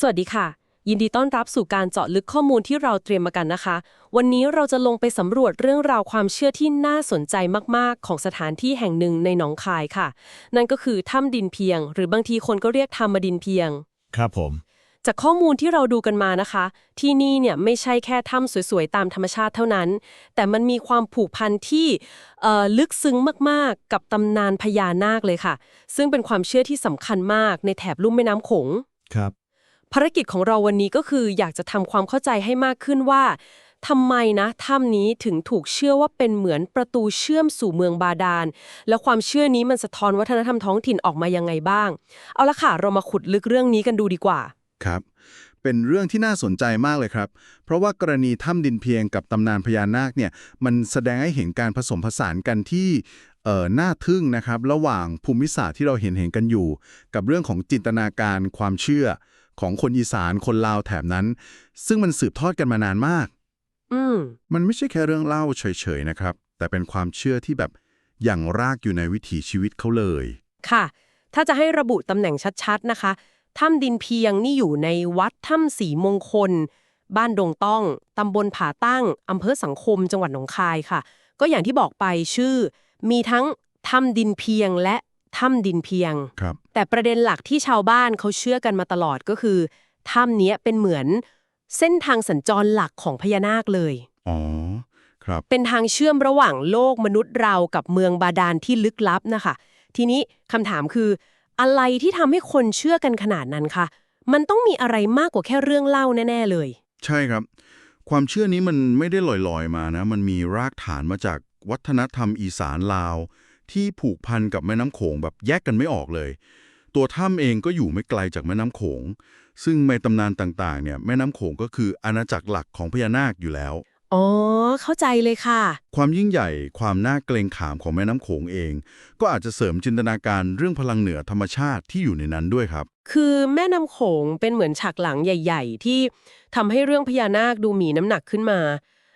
สวัสดีค่ะ ยินดีต้อนรับสู่การเจาะลึกข้อมูลที่เราเตรียมมากันนะคะ วันนี้เราจะลงไปสำรวจเรื่องราวความเชื่อที่น่าสนใจมาก ๆ ของสถานที่แห่งหนึ่งในหนองคายค่ะ นั่นก็คือถ้ำดินเพียง หรือบางทีคนก็เรียกถ้ำมดินเพียง ครับผม จากข้อมูลที่เราดูกันมานะคะ ที่นี่เนี่ยไม่ใช่แค่ถ้ำสวย ๆ ตามธรรมชาติเท่านั้น แต่มันมีความผูกพันที่เอ่อลึกซึ้งมาก ๆ กับตำนานพญานาคเลยค่ะ ซึ่งเป็นความเชื่อที่สำคัญมากในแถบลุ่มแม่น้ำโขงครับ ภารกิจของเราวันนี้ก็คืออยากจะทำความเข้าใจให้มากขึ้นว่าทำไมนะถ้ำนี้ถึงถูกเชื่อว่าเป็นเหมือนประตูเชื่อมสู่เมืองบาดาล แล้วความเชื่อนี้มันสะท้อนวัฒนธรรมท้องถิ่นออกมายังไงบ้าง เอาละค่ะ เรามาขุดลึกเรื่องนี้กันดูดีกว่า ครับ เป็นเรื่องที่น่าสนใจมากเลยครับ เพราะว่ากรณีถ้ำดินเพียงกับตำนานพญานาคเนี่ย มันแสดงให้เห็นการผสมผสานกันที่เอ่อน่าทึ่งนะครับ ระหว่างภูมิศาสตร์ที่เราเห็นเห็นกันอยู่ กับเรื่องของจินตนาการความเชื่อ ของคนอีสานคนลาวแถบนั้น ซึ่งมันสืบทอดกันมานานมาก อืมมันไม่ใช่แค่เรื่องเล่าเฉยๆนะครับ แต่เป็นความเชื่อที่แบบอย่างรากอยู่ในวิถีชีวิตเขาเลย ค่ะ ถ้าจะให้ระบุตำแหน่งชัดๆนะคะถ้ำดินเพียงนี่อยู่ในวัดถ้ำสีมงคล บ้านดงต้องตำบลผาตั้งอำเภอสังคมจังหวัดหนองคายค่ะ ก็อย่างที่บอกไปชื่อ มีทั้งถ้ำดินเพียงและ ถ้ำดินเพียง ครับ แต่ประเด็นหลักที่ชาวบ้านเขาเชื่อกันมาตลอดก็คือถ้ำเนี้ยเป็นเหมือนเส้นทางสัญจรหลักของพญานาคเลย อ๋อ ครับ เป็นทางเชื่อมระหว่างโลกมนุษย์เรากับเมืองบาดาลที่ลึกลับนะคะ ทีนี้คำถามคือ อะไรที่ทำให้คนเชื่อกันขนาดนั้นคะ มันต้องมีอะไรมากกว่าแค่เรื่องเล่าแน่ ๆ เลย ใช่ครับ ความเชื่อนี้มันไม่ได้ลอยๆมานะ มันมีรากฐานมาจากวัฒนธรรมอีสานลาว ที่ผูกพันกับแม่น้ำโขงแบบแยกกันไม่ออกเลย ตัวถ้ำเองก็อยู่ไม่ไกลจากแม่น้ำโขง ซึ่งในตำนานต่างๆ เนี่ยแม่น้ำโขงก็คืออาณาจักรหลักของพญานาคอยู่แล้ว อ๋อ เข้าใจเลยค่ะ ความยิ่งใหญ่ความน่าเกรงขามของแม่น้ำโขงเอง ก็อาจจะเสริมจินตนาการเรื่องพลังเหนือธรรมชาติที่อยู่ในนั้นด้วยครับ คือแม่น้ำโขงเป็นเหมือนฉากหลังใหญ่ ๆ ที่ทำให้เรื่องพญานาคดูมีน้ำหนักขึ้นมา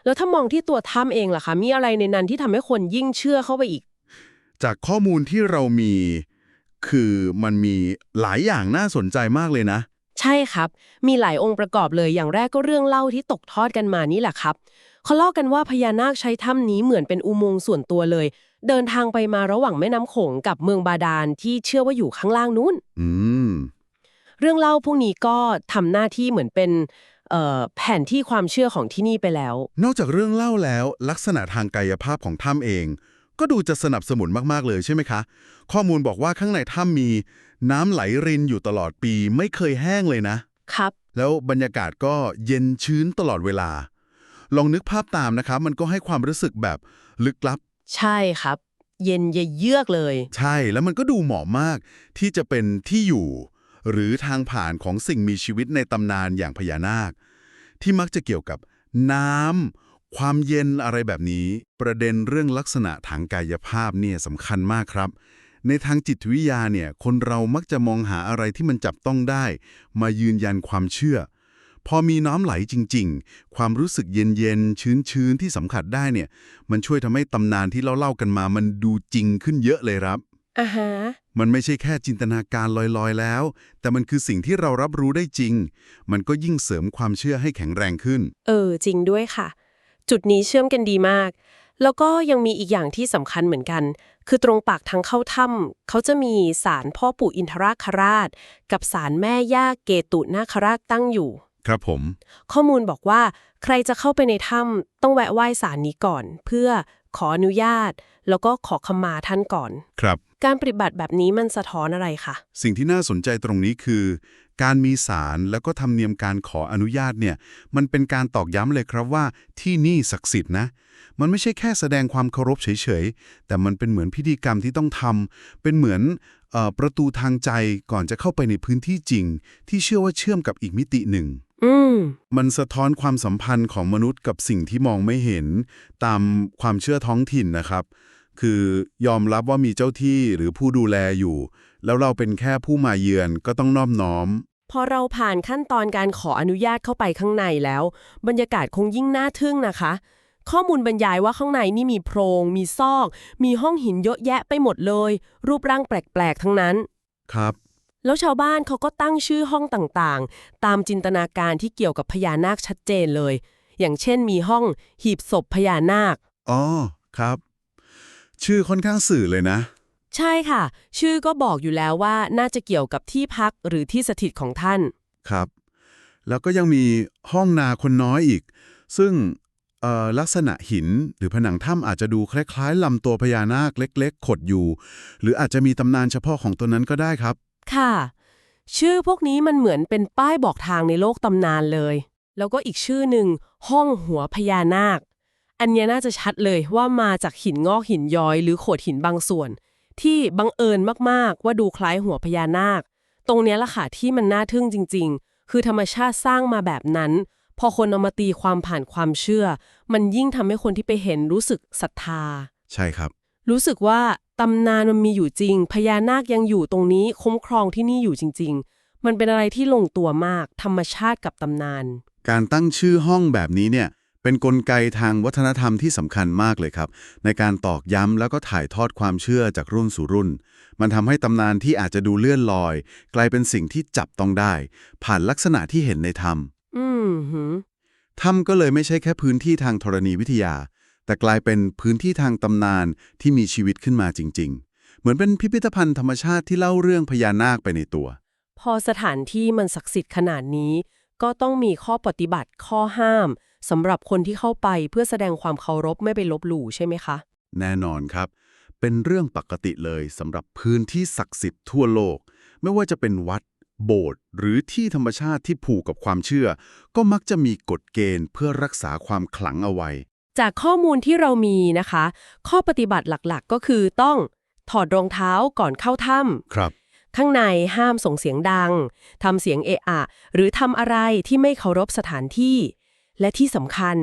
แล้วถ้ามองที่ตัวถ้ำเองล่ะคะมีอะไรในนั้นที่ทำให้คนยิ่งเชื่อเข้าไปอีก จากข้อมูลที่เรามี คือมันมีหลายอย่างน่าสนใจมากเลยนะ ใช่ครับ มีหลายองค์ประกอบเลยอย่างแรกก็เรื่องเล่าที่ตกทอดกันมานี่แหละครับเขาเล่ากันว่าพญานาคใช้ถ้ำนี้เหมือนเป็นอุโมงค์ส่วนตัวเลย เดินทางไปมาระหว่างแม่น้ำโขงกับเมืองบาดาลที่เชื่อว่าอยู่ข้างล่างนู้นอืมเรื่องเล่าพวกนี้ก็ทำหน้าที่เหมือนเป็นเอ่อแผนที่ความเชื่อของที่นี่ไปแล้ว นอกจากเรื่องเล่าแล้ว ลักษณะทางกายภาพของถ้ำเอง ก็ดูจะสนับสนุนมากๆเลยใช่ไหมคะ ข้อมูลบอกว่าข้างในถ้ำมีน้ำไหลรินอยู่ตลอดปีไม่เคยแห้งเลยนะ ครับ แล้วบรรยากาศก็เย็นชื้นตลอดเวลา ลองนึกภาพตามนะครับ มันก็ให้ความรู้สึกแบบลึกลับ ใช่ครับ เย็นเยือกเลย ใช่แล้วมันก็ดูเหมาะมาก ที่จะเป็นที่อยู่ หรือทางผ่านของสิ่งมีชีวิตในตำนานอย่างพญานาค ที่มักจะเกี่ยวกับน้ำ ความเย็นอะไรแบบนี้ ประเด็นเรื่องลักษณะทางกายภาพเนี่ยสำคัญมากครับ ในทางจิตวิทยาเนี่ย คนเรามักจะมองหาอะไรที่มันจับต้องได้ มายืนยันความเชื่อ พอมีน้ำไหลจริง ๆ ความรู้สึกเย็นๆ ชื้นๆ ที่สัมผัสได้เนี่ย มันช่วยทำให้ตำนานที่เล่าๆกันมา มันดูจริงขึ้นเยอะเลยครับอ่าฮะมันไม่ใช่แค่จินตนาการลอยๆแล้ว แต่มันคือสิ่งที่เรารับรู้ได้จริง มันก็ยิ่งเสริมความเชื่อให้แข็งแรงขึ้น เออ จริงด้วยค่ะ จุดนี้เชื่อมกันดีมาก แล้วก็ยังมีอีกอย่างที่สำคัญเหมือนกัน คือตรงปากทางเข้าถ้ำเขาจะมีศาลพ่อปู่อินทราคราช กับศาลแม่ย่าเกตุนาคราชตั้งอยู่ ครับผม ข้อมูลบอกว่าใครจะเข้าไปในถ้ำต้องแวะไหว้ศาลนี้ก่อน เพื่อขออนุญาต แล้วก็ขอขมาท่านก่อน ครับ การปฏิบัติแบบนี้มันสะท้อนอะไรคะ สิ่งที่น่าสนใจตรงนี้คือ การมีศาลแล้วก็ธรรมเนียมการขออนุญาตเนี่ย มันเป็นการตอกย้ำเลยครับว่าที่นี่ศักดิ์สิทธิ์นะ มันไม่ใช่แค่แสดงความเคารพเฉยๆ แต่มันเป็นเหมือนพิธีกรรมที่ต้องทำ เป็นเหมือนเออประตูทางใจก่อนจะเข้าไปในพื้นที่จริง ที่เชื่อว่าเชื่อมกับอีกมิติหนึ่งอืมมันสะท้อนความสัมพันธ์ของมนุษย์กับสิ่งที่มองไม่เห็น ตามความเชื่อท้องถิ่นนะครับ คือยอมรับว่ามีเจ้าที่หรือผู้ดูแลอยู่ แล้วเราเป็นแค่ผู้มาเยือนก็ต้องนอบน้อม พอเราผ่านขั้นตอนการขออนุญาตเข้าไปข้างในแล้ว บรรยากาศคงยิ่งน่าทึ่งนะคะ ข้อมูลบรรยายว่าข้างในนี่มีโพรง มีซอก มีห้องหินเยอะแยะไปหมดเลย รูปร่างแปลกๆ ทั้งนั้น ครับ แล้วชาวบ้านเขาก็ตั้งชื่อห้องต่างๆ ตามจินตนาการที่เกี่ยวกับพญานาคชัดเจนเลย อย่างเช่นมีห้องหีบศพพญานาคอ๋อครับ ชื่อค่อนข้างสื่อเลยนะ ใช่ค่ะ ชื่อก็บอกอยู่แล้วว่าน่าจะเกี่ยวกับที่พักหรือที่สถิตของท่าน ครับ แล้วก็ยังมีห้องนาคนน้อยอีก ซึ่งเอ่อลักษณะหินหรือผนังถ้ำอาจจะดูคล้ายๆลำตัวพญานาคเล็ก ๆ ขดอยู่ หรืออาจจะมีตำนานเฉพาะของตัวนั้นก็ได้ครับ ค่ะ ชื่อพวกนี้มันเหมือนเป็นป้ายบอกทางในโลกตำนานเลย แล้วก็อีกชื่อหนึ่งห้องหัวพญานาค อันเนี้ยน่าจะชัดเลยว่ามาจากหินงอกหินย้อย หรือโขดหินบางส่วน ที่บังเอิญมากๆ ว่าดูคล้ายหัวพญานาค ตรงเนี้ยละค่ะที่มันน่าทึ่งจริง ๆ คือธรรมชาติสร้างมาแบบนั้น พอคนเอามาตีความผ่านความเชื่อ มันยิ่งทำให้คนที่ไปเห็นรู้สึกศรัทธา ใช่ครับ รู้สึกว่าตำนานมันมีอยู่จริง พญานาคยังอยู่ตรงนี้คุ้มครองที่นี่อยู่จริง ๆ มันเป็นอะไรที่ลงตัวมาก ธรรมชาติกับตำนาน การตั้งชื่อห้องแบบนี้เนี่ย เป็นนกลไกทางวัฒนธรรมที่สำคัญมากเลยครับ ในการตอกย้ำแล้วก็ถ่ายทอดความเชื่อจากรุ่นสู่รุ่น มันทำให้ตำนานที่อาจจะดูเลื่อนลอย กลายเป็นสิ่งที่จับต้องได้ ผ่านลักษณะที่เห็นในธรรมอืมหือถ้ำก็เลยไม่ใช่แค่พื้นที่ทางธรณีวิทยา แต่กลายเป็นพื้นที่ทางตำนานที่มีชีวิตขึ้นมาจริง ๆ เหมือนเป็นพิพิธภัณฑ์ธรรมชาติที่เล่าเรื่องพญานาคไปในตัว พอสถานที่มันศักดิ์สิทธิ์ขนาดนี้ ก็ต้องมีข้อปฏิบัติข้อห้าม สำหรับคนที่เข้าไปเพื่อแสดงความเคารพไม่ไปลบหลู่ใช่ไหมคะ แน่นอนครับ เป็นเรื่องปกติเลยสำหรับพื้นที่ศักดิ์สิทธิ์ทั่วโลก ไม่ว่าจะเป็นวัด โบสถ์หรือที่ธรรมชาติที่ผูกกับความเชื่อ ก็มักจะมีกฎเกณฑ์เพื่อรักษาความขลังเอาไว้ จากข้อมูลที่เรามีนะคะ ข้อปฏิบัติหลักๆ ก็คือต้องถอดรองเท้าก่อนเข้าถ้ำครับข้างในห้ามส่งเสียงดัง ทำเสียงเอะอะ หรือทำอะไรที่ไม่เคารพสถานที่ และที่สำคัญ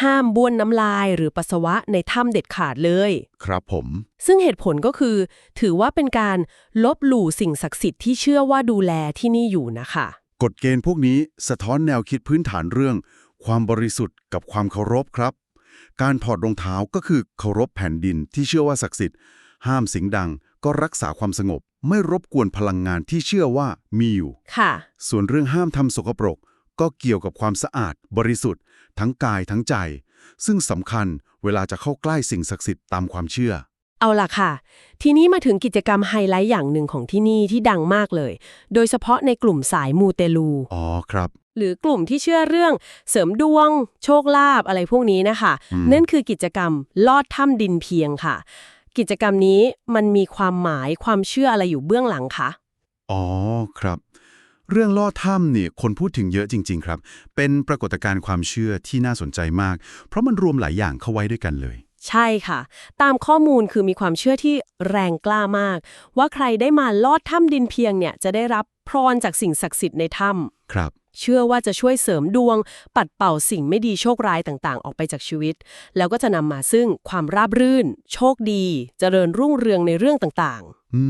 ห้ามบ้วนน้ำลายหรือปัสสาวะในถ้ำเด็ดขาดเลย ครับผม ซึ่งเหตุผลก็คือ ถือว่าเป็นการลบหลู่สิ่งศักดิ์สิทธิ์ที่เชื่อว่าดูแลที่นี่อยู่นะคะ กฎเกณฑ์พวกนี้สะท้อนแนวคิดพื้นฐานเรื่อง ความบริสุทธิ์กับความเคารพครับ การถอดรองเท้าก็คือเคารพแผ่นดินที่เชื่อว่าศักดิ์สิทธิ์ ห้ามเสียงดังก็รักษาความสงบ ไม่รบกวนพลังงานที่เชื่อว่ามีอยู่ ค่ะ ส่วนเรื่องห้ามทำสกปรก ก็เกี่ยวกับความสะอาด บริสุทธิ์ ทั้งกายทั้งใจ ซึ่งสำคัญเวลาจะเข้าใกล้สิ่งศักดิ์สิทธิ์ตามความเชื่อ เอาล่ะค่ะ ทีนี้มาถึงกิจกรรมไฮไลท์อย่างหนึ่งของที่นี่ที่ดังมากเลย โดยเฉพาะในกลุ่มสายมูเตลู อ๋อครับ หรือกลุ่มที่เชื่อเรื่องเสริมดวง โชคลาภอะไรพวกนี้นะคะอืมนั่นคือกิจกรรมลอดถ้ำดินเพียงค่ะ กิจกรรมนี้มันมีความหมายความเชื่ออะไรอยู่เบื้องหลังคะอ๋อครับ เรื่องลอดถ้ำเนี่ยคนพูดถึงเยอะจริง ๆ ครับ เป็นปรากฏการณ์ความเชื่อที่น่าสนใจมาก เพราะมันรวมหลายอย่างเข้าไว้ด้วยกันเลย ใช่ค่ะ ตามข้อมูลคือมีความเชื่อที่แรงกล้ามาก ว่าใครได้มาลอดถ้ำดินเพียงเนี่ยจะได้รับพรจากสิ่งศักดิ์สิทธิ์ในถ้ำครับ เชื่อว่าจะช่วยเสริมดวง ปัดเป่าสิ่งไม่ดีโชคร้ายต่างๆ ออกไปจากชีวิต แล้วก็จะนำมาซึ่งความราบรื่น โชคดีเจริญรุ่งเรืองในเรื่องต่างอื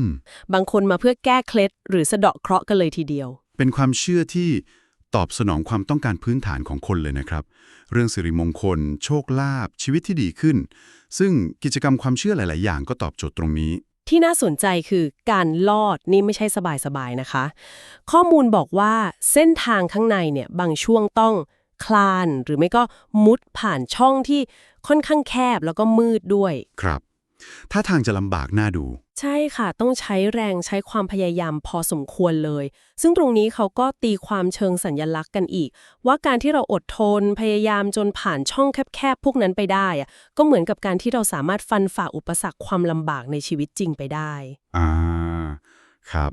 มๆบางคนมาเพื่อแก้เคล็ดหรือสะเดาะเคราะห์กันเลยทีเดียว เป็นความเชื่อที่ตอบสนองความต้องการพื้นฐานของคนเลยนะครับ เรื่องสิริมงคล โชคลาภชีวิตที่ดีขึ้น ซึ่งกิจกรรมความเชื่อหลาย ๆ อย่างก็ตอบโจทย์ตรงนี้ ที่น่าสนใจคือการลอดนี่ไม่ใช่สบายๆนะคะ ข้อมูลบอกว่าเส้นทางข้างในเนี่ยบางช่วงต้องคลานหรือไม่ก็มุดผ่านช่องที่ค่อนข้างแคบแล้วก็มืดด้วย ครับ ถ้าทางจะลำบากน่าดู ใช่ค่ะ ต้องใช้แรงใช้ความพยายามพอสมควรเลย ซึ่งตรงนี้เขาก็ตีความเชิงสัญญลักษณ์กันอีก ว่าการที่เราอดทนพยายามจนผ่านช่องแคบๆพวกนั้นไปได้อะก็เหมือนกับการที่เราสามารถฟันฝ่าอุปสรรคความลำบากในชีวิตจริงไปได้อ่าครับ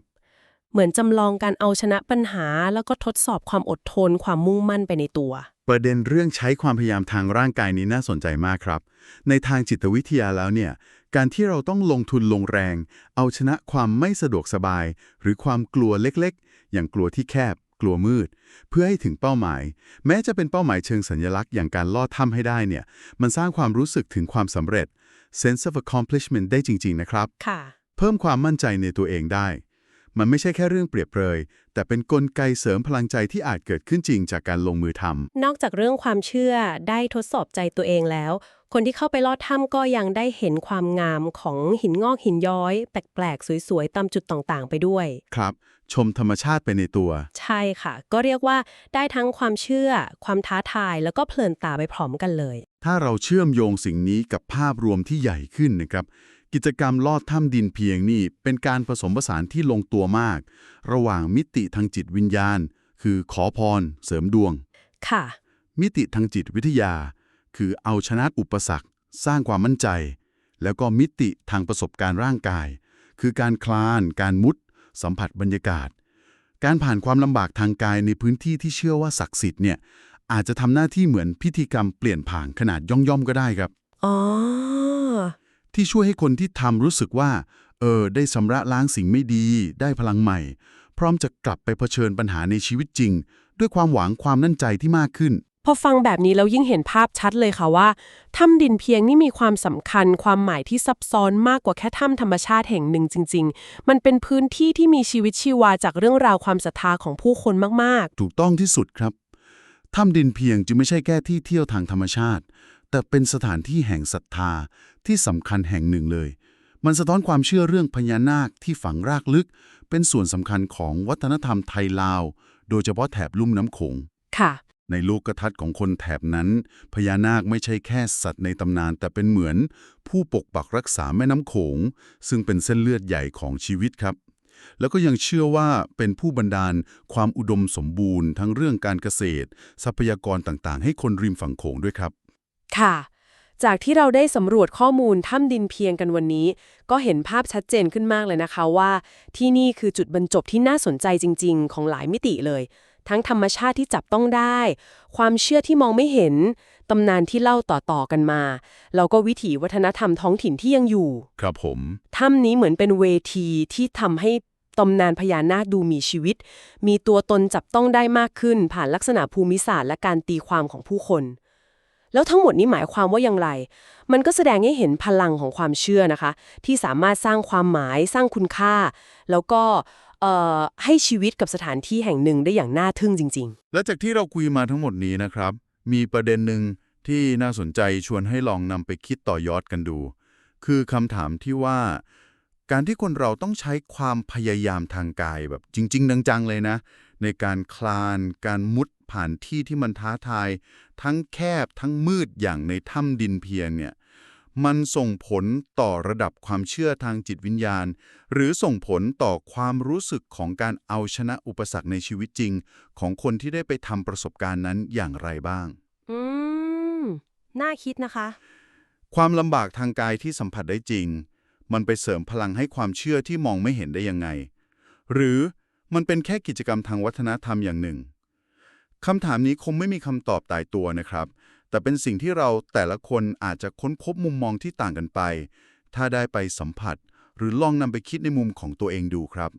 เหมือนจำลองการเอาชนะปัญหา แล้วก็ทดสอบความอดทนความมุ่งมั่นไปในตัว ประเด็นเรื่องใช้ความพยายามทางร่างกายนี้น่าสนใจมากครับ ในทางจิตวิทยาแล้วเนี่ย การที่เราต้องลงทุนลงแรง เอาชนะความไม่สะดวกสบาย หรือความกลัวเล็กๆ อย่างกลัวที่แคบ กลัวมืด เพื่อให้ถึงเป้าหมาย แม้จะเป็นเป้าหมายเชิงสัญลักษณ์อย่างการลอดถ้ำให้ได้เนี่ย มันสร้างความรู้สึกถึงความสำเร็จ sense of accomplishment ได้จริง ๆ นะครับ ค่ะ เพิ่มความมั่นใจในตัวเองได้ มันไม่ใช่แค่เรื่องเปรียบเปรย แต่เป็นนกลไกเสริมพลังใจที่อาจเกิดขึ้นจริงจากการลงมือทำ นอกจากเรื่องความเชื่อได้ทดสอบใจตัวเองแล้ว คนที่เข้าไปลอดถ้ำก็ยังได้เห็นความงามของหินงอกหินย้อย แปลกๆ สวยๆ ตามจุดต่างๆ ไปด้วย ครับ ชมธรรมชาติไปในตัว ใช่ค่ะ ก็เรียกว่าได้ทั้งความเชื่อ ความท้าทาย แล้วก็เพลินตาไปพร้อมกันเลย ถ้าเราเชื่อมโยงสิ่งนี้กับภาพรวมที่ใหญ่ขึ้นนะครับ กิจกรรมลอดถ้ำดินเพียงนี่เป็นการผสมผสานที่ลงตัวมาก ระหว่างมิติทางจิตวิญญาณ คือขอพร เสริมดวง ค่ะ มิติทางจิตวิทยา คือเอาชนะอุปสรรค สร้างความมั่นใจ แล้วก็มิติทางประสบการณ์ร่างกาย คือการคลาน การมุด สัมผัสบรรยากาศ การผ่านความลำบากทางกายในพื้นที่ที่เชื่อว่าศักดิ์สิทธิ์เนี่ยอาจจะทำหน้าที่เหมือนพิธีกรรมเปลี่ยนผ่านขนาดย่อมๆก็ได้ครับอ๋อที่ช่วยให้คนที่ทำรู้สึกว่า เออ ได้ชำระล้างสิ่งไม่ดี ได้พลังใหม่ พร้อมจะกลับไปเผชิญปัญหาในชีวิตจริง ด้วยความหวังความนั่นใจที่มากขึ้น พอฟังแบบนี้แล้วยิ่งเห็นภาพชัดเลยค่ะว่าถ้ำดินเพียงนี่มีความสำคัญความหมายที่ซับซ้อนมากกว่าแค่ถ้ำธรรมชาติแห่งหนึ่งจริง ๆ มันเป็นพื้นที่ที่มีชีวิตชีวาจากเรื่องราวความศรัทธาของผู้คนมากถูกต้องที่สุดครับถ้ำดินเพียงจึงไม่ใช่แค่ที่เที่ยวทางธรรมชาติ แต่เป็นสถานที่แห่งศรัทธาที่สำคัญแห่งหนึ่งเลย มันสะท้อนความเชื่อเรื่องพญานาคที่ฝังรากลึก เป็นส่วนสำคัญของวัฒนธรรมไทยลาว โดยเฉพาะแถบลุ่มน้ำโขงๆค่ะ ในลูกกระทัดของคนแถบนั้น พญานาคไม่ใช่แค่สัตว์ในตำนาน แต่เป็นเหมือน ผู้ปกปักรักษาแม่น้ำโขง ซึ่งเป็นเส้นเลือดใหญ่ของชีวิตครับ แล้วก็ยังเชื่อว่าเป็นผู้บันดาลความอุดมสมบูรณ์ ทั้งเรื่องการเกษตร ทรัพยากรต่างๆ ให้คนริมฝั่งโขงด้วยครับ ค่ะ จากที่เราได้สำรวจข้อมูลถ้ำดินเพียงกันวันนี้ ก็เห็นภาพชัดเจนขึ้นมากเลยนะคะว่า ที่นี่คือจุดบรรจบที่น่าสนใจจริง ๆ ของหลายมิติเลย ทั้งธรรมชาติที่จับต้องได้ ความเชื่อที่มองไม่เห็น ตำนานที่เล่าต่อๆกันมา แล้วก็วิถีวัฒนธรรมท้องถิ่นที่ยังอยู่ ครับผม ถ้ำนี้เหมือนเป็นเวทีที่ทำให้ตำนานพญานาคดูมีชีวิต มีตัวตนจับต้องได้มากขึ้น ผ่านลักษณะภูมิศาสตร์และการตีความของผู้คน แล้วทั้งหมดนี้หมายความว่าอย่างไร มันก็แสดงให้เห็นพลังของความเชื่อนะคะ ที่สามารถสร้างความหมายสร้างคุณค่า แล้วก็เอ่อ ให้ชีวิตกับสถานที่แห่งหนึ่งได้อย่างน่าทึ่งจริงและจากที่เราคุยมาทั้งหมดนี้นะครับ มีประเด็นหนึ่งที่น่าสนใจชวนให้ลองนำไปคิดต่อยอดกันดู คือคำถามที่ว่า การที่คนเราต้องใช้ความพยายามทางกายแบบจริง ๆ จังๆเลยนะ ในการคลาน การมุดผ่านที่ที่มันท้าทาย ทั้งแคบทั้งมืดอย่างในถ้ำดินเพียงเนี่ย มันส่งผลต่อระดับความเชื่อทางจิตวิญญาณ หรือส่งผลต่อความรู้สึกของการเอาชนะอุปสรรคในชีวิตจริง ของคนที่ได้ไปทำประสบการณ์นั้นอย่างไรบ้างๆอืม น่าคิดนะคะ ความลำบากทางกายที่สัมผัสได้จริง มันไปเสริมพลังให้ความเชื่อที่มองไม่เห็นได้ยังไง หรือมันเป็นแค่กิจกรรมทางวัฒนธรรมอย่างหนึ่งคำถามนี้คงไม่มีคำตอบตายตัวนะครับ แต่เป็นสิ่งที่เราแต่ละคนอาจจะค้นพบมุมมองที่ต่างกันไป ถ้าได้ไปสัมผัส หรือลองนำไปคิดในมุมของตัวเองดูครับ